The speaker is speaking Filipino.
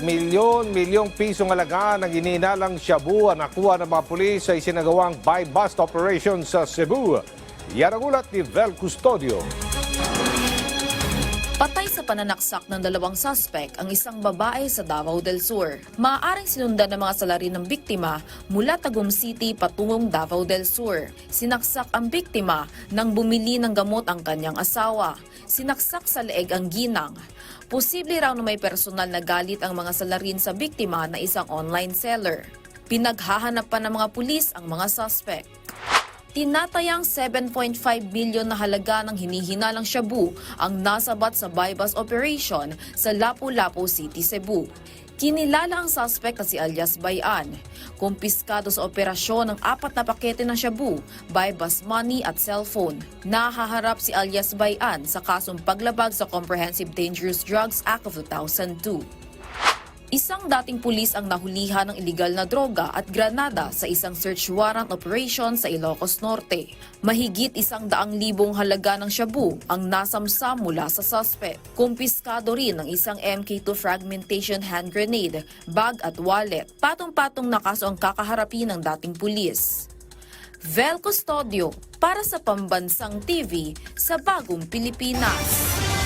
Milyon-milyong pisong alaga ng ininalang shabu ang nakuha ng mga pulis sa isinagawang buy-bust operation sa Cebu. Yan ang ulat ni Vel Custodio. Sa pananaksak ng dalawang suspect ang isang babae sa Davao del Sur. Maaaring sinundan ng mga salarin ng biktima mula Tagum City patungong Davao del Sur. Sinaksak ang biktima nang bumili ng gamot ang kanyang asawa. Sinaksak sa leeg ang ginang. Posible raw na may personal na galit ang mga salarin sa biktima na isang online seller. Pinaghahanap pa ng mga pulis ang mga suspect. Tinatayang 7.5 bilyon na halaga ng hinihinalang shabu ang nasabat sa buy-bust operation sa Lapu-Lapu City, Cebu. Kinilala ang suspect na si alias Bayan. Kumpiskado sa operasyon ng apat na pakete ng shabu, buy-bust money at cellphone. Nahaharap si alias Bayan sa kasong paglabag sa Comprehensive Dangerous Drugs Act of 2002. Isang dating pulis ang nahulihan ng iligal na droga at granada sa isang search warrant operation sa Ilocos Norte. Mahigit isang daang libong halaga ng shabu ang nasamsam mula sa suspect. Kumpiskado rin ang isang MK2 fragmentation hand grenade, bag at wallet. Patong-patong na kaso ang kakaharapin ng dating pulis. Vel Custodio para sa Pambansang TV sa Bagong Pilipinas.